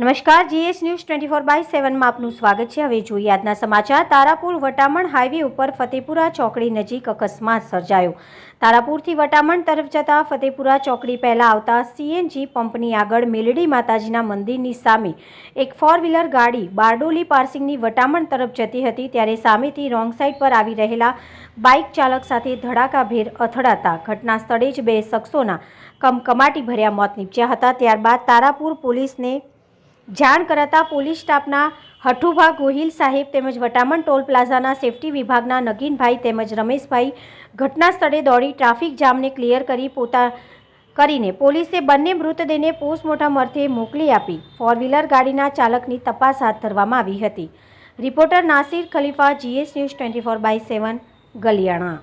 નમસ્કાર, GS news twenty four by સેવનમાં આપનું સ્વાગત છે. હવે જોઈએ આજના સમાચાર. તારાપુર, વટામણ હાઈવે ઉપર ફતેપુરા ચોકડી નજીક અકસ્માત સર્જાયો. તારાપુરથી વટામણ તરફ જતા ફતેપુરા ચોકડી પહેલા આવતા સીએનજી પંપની આગળ મેલડી માતાજીના મંદિરની સામે એક ફોર વ્હીલર ગાડી બારડોલી પાર્સિંગની વટામણ તરફ જતી હતી. ત્યારે સામેથી રોંગ સાઈડ પર આવી રહેલા બાઇક ચાલક સાથે ધડાકાભેર અથડાતા ઘટના સ્થળે જ બે શખ્સોના કમકમાટી ભર્યા મોત નીપજ્યા હતા. ત્યારબાદ તારાપુર પોલીસને જાણ કરાતા પોલીસ સ્ટાફના હઠુભા ગોહિલ સાહેબ તેમજ વટામણ ટોલ પ્લાઝાના સેફટી વિભાગના નગીનભાઈ તેમજ રમેશભાઈ ઘટના સ્થળે દોડી ટ્રાફિક જામને ક્લિયર કરી પોતા કરીને પોલીસે બંને મૃતદેહને પોસ્ટમોર્ટમ અર્થે મોકલી આપી. ફોર વ્હીલર ગાડીના ચાલકની તપાસ હાથ ધરવામાં આવી હતી. Reporter Nasir Khalifa, GS news twenty four by seven, Galiyana.